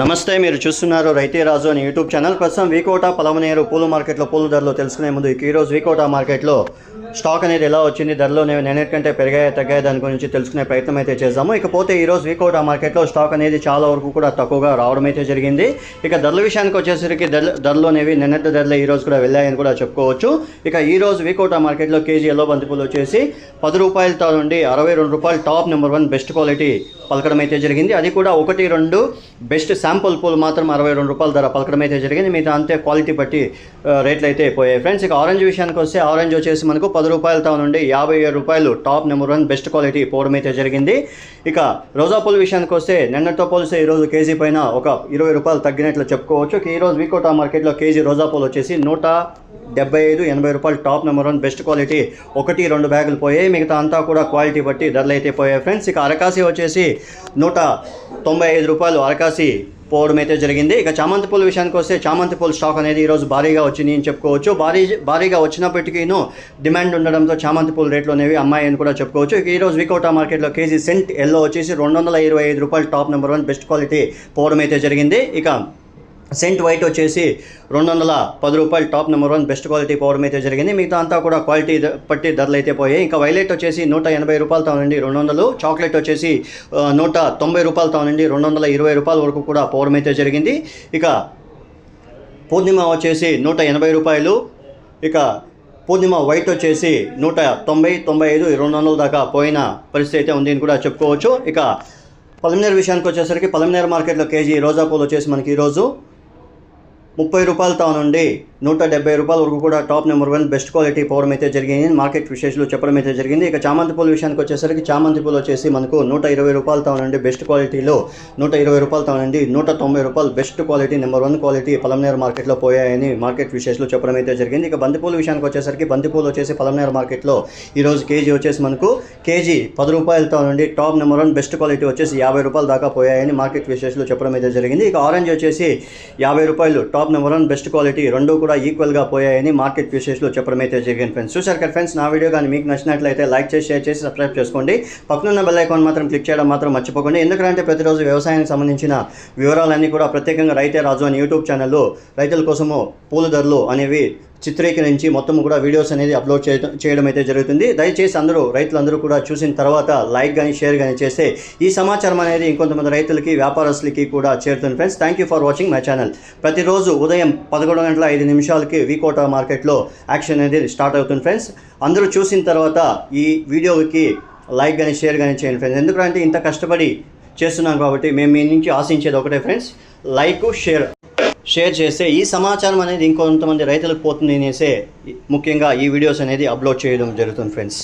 నమస్తే మీరు చూస్తున్నారు రైతే రాజు అని యూట్యూబ్ ఛానల్. ప్రస్తుతం వీకోట పలమనేరు పూల మార్కెట్లో పూల ధరలు తెలుసుకునే ముందు ఈరోజు వీకోట మార్కెట్లో స్టాక్ అనేది ఎలా వచ్చింది ధరలు నిన్నటి కంటే పెరిగాయా తగ్గాయా దాని గురించి తెలుసుకునే ప్రయత్నం అయితే చేద్దాము. ఇకపోతే ఈరోజు వీకోట మార్కెట్లో స్టాక్ అనేది చాలా వరకు కూడా తక్కువగా రావడం అయితే జరిగింది. ఇక ధరల విషయానికి వచ్చేసరికి ధరలు అనేవి నిన్నటి ధరలు ఈరోజు కూడా వెళ్ళాయని కూడా చెప్పుకోవచ్చు. ఇక ఈరోజు వీకౌట్ ఆ మార్కెట్లో కేజీ ఎల్లో బంతిపూలు వచ్చేసి పది రూపాయలతో నుండి అరవై రెండు రూపాయలు top number one best quality పలకడం అయితే జరిగింది. అది కూడా ఒకటి రెండు బెస్ట్ శాంపుల్ పూలు మాత్రం అరవై రెండు రూపాయల ధర పలకడం అయితే జరిగింది. మిగతా అంతే క్వాలిటీ బట్టి రేట్లు అయితే పోయాయి. ఫ్రెండ్స్ ఇక ఆరెంజ్ విషయానికి వస్తే ఆరెంజ్ వచ్చేసి మనకు పది రూపాయలతో నుండి యాభై ఏడు రూపాయలు top number one best quality పోవడం అయితే జరిగింది. ఇక రోజా పూల విషయానికి వస్తే నిన్నటితో పోలిస్తే ఈరోజు కేజీ పైన ఒక ఇరవై రూపాయలు తగ్గినట్లు చెప్పుకోవచ్చు. ఈరోజు వీకోటా మార్కెట్లో కేజీ రోజా పూలు వచ్చేసి నూట డెబ్బై ఐదు ఎనభై రూపాయలు top number one best quality ఒకటి రెండు బ్యాగులు పోయాయి. మిగతా అంతా కూడా క్వాలిటీ బట్టి ధరలు అయితే పోయాయి ఫ్రెండ్స్. ఇక అరకాసి వచ్చేసి నూట తొంభై ఐదు రూపాయలు అరకాసి పోవడం అయితే జరిగింది. ఇక చామంతి పూల విషయానికి వస్తే చామంతి పూల స్టాక్ అనేది ఈరోజు భారీగా వచ్చింది అని చెప్పుకోవచ్చు. భారీ భారీగా వచ్చినప్పటికీను డిమాండ్ ఉండడంతో చామంతి పూల రేట్లు అనేవి అమ్మాయి అని కూడా చెప్పుకోవచ్చు. ఇక ఈరోజు వికోటా మార్కెట్లో కేజీ సెంట్ ఎల్లో వచ్చేసి రెండు వందల ఇరవై ఐదు రూపాయలు top number one best quality పోవడం అయితే జరిగింది. ఇక సెంట్ వైట్ వచ్చేసి రెండు వందల పది రూపాయలు top number one best quality పోవడం అయితే జరిగింది. మిగతా అంతా కూడా క్వాలిటీ పట్టి ధరలు అయితే పోయాయి. ఇంకా వైలెట్ వచ్చేసి నూట ఎనభై రూపాయలతో నుండి రెండు వందలు చాక్లెట్ వచ్చేసి నూట తొంభై రూపాయలతో నుండి రెండు వందల ఇరవై రూపాయల వరకు కూడా పోవడం అయితే జరిగింది. ఇక పూర్ణిమ వచ్చేసి నూట ఎనభై రూపాయలు. ఇక పూర్ణిమ వైట్ వచ్చేసి నూట తొంభై తొంభై ఐదు రెండు వందల దాకా పోయిన పరిస్థితి అయితే ఉంది అని కూడా చెప్పుకోవచ్చు. ఇక పలమనేరు విషయానికి వచ్చేసరికి పలమనేరు మార్కెట్లో కేజీ రోజా పూలు వచ్చేసి మనకి ఈరోజు ముప్పై రూపాయలతో నుండి నూట డెబ్బై రూపాయల వరకు కూడా top number one best quality పోవడం అయితే జరిగింది. మార్కెట్ విశేషాలు చెప్పడం అయితే జరిగింది. ఇక చామంతి పూల విషయానికి వచ్చేసరికి చామంతి పూలు వచ్చేసి మనకు నూట ఇరవై రూపాయలతో నుండి బెస్ట్ క్వాలిటీలో నూట ఇరవై రూపాయలతో నుండి నూట తొంభై రూపాయలు best quality number one quality Palamaneru మార్కెట్లో పోయాయని మార్కెట్ విశేషాలు చెప్పడం అయితే జరిగింది. ఇక బంతిపూల విషయానికి వచ్చేసరికి బంతిపూలు వచ్చేసి పలమనేర మార్కెట్లో ఈరోజు కేజీ వచ్చేసి మనకు కేజీ పది రూపాయలతో నుండి top number one best quality వచ్చేసి యాభై రూపాయలు దాకా పోయాయని మార్కెట్ విశేషాలు చెప్పడం అయితే జరిగింది. ఇక ఆరెంజ్ వచ్చేసి యాభై రూపాయలు top number one best quality రెండు కూడా ఈక్వల్గా పోయాయని మార్కెట్ విశేషాలు చెప్పడం అయితే జరిగింది ఫ్రెండ్స్ చూసారు కదా ఫ్రెండ్స్ నా వీడియో కానీ మీకు నచ్చినట్లయితే లైక్ చేసి షేర్ చేసి సబ్స్క్రైబ్ చేసుకోండి. పక్కనున్న బెల్ ఐకాన్ మాత్రం క్లిక్ చేయడం మాత్రం మర్చిపోకండి. ఎందుకంటే ప్రతిరోజు వ్యవసాయానికి సంబంధించిన వివరాలన్నీ కూడా ప్రత్యేకంగా రైతే రాజు అని యూట్యూబ్ ఛానల్లో రైతుల కోసము పూల ధరలు అనేవి చిత్రీకరించి మొత్తం కూడా వీడియోస్ అనేది అప్లోడ్ చేయడం చేయడం అయితే జరుగుతుంది. దయచేసి అందరూ రైతులందరూ కూడా చూసిన తర్వాత లైక్ కానీ షేర్ కానీ చేస్తే ఈ సమాచారం అనేది ఇంకొంతమంది రైతులకి వ్యాపారస్తులకి కూడా చేరుతుంది. Friends thank you for watching my channel ప్రతిరోజు ఉదయం పదకొండు గంటల ఐదు నిమిషాలకి వీకోట మార్కెట్లో యాక్షన్ అనేది స్టార్ట్ అవుతుంది. ఫ్రెండ్స్ అందరూ చూసిన తర్వాత ఈ వీడియోకి లైక్ కానీ షేర్ కానీ చేయండి. ఫ్రెండ్స్ ఎందుకంటే ఇంత కష్టపడి చేస్తున్నాం కాబట్టి మేము మీ నుంచి ఆశించేది ఒకటే. ఫ్రెండ్స్ లైక్ షేర్ షేర్ చేస్తే ఈ సమాచారం అనేది ఇంకొంతమంది రైతులకు పోతుంది అనేసే ముఖ్యంగా ఈ వీడియోస్ అనేది అప్లోడ్ చేయడం జరుగుతుంది ఫ్రెండ్స్